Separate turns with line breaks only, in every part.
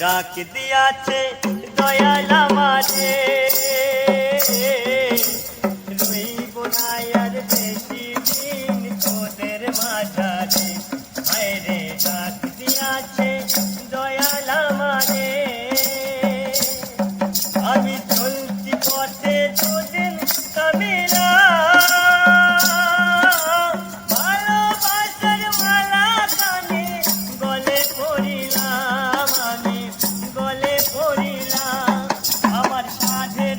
ডাক দিয়াছে দয়াল আমারে। রইব না আর বেশি।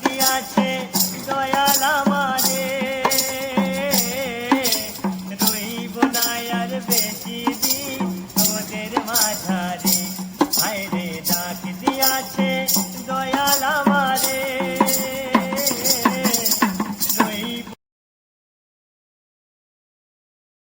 দিয়াছে দয়াল আমারে। রইব না আর বে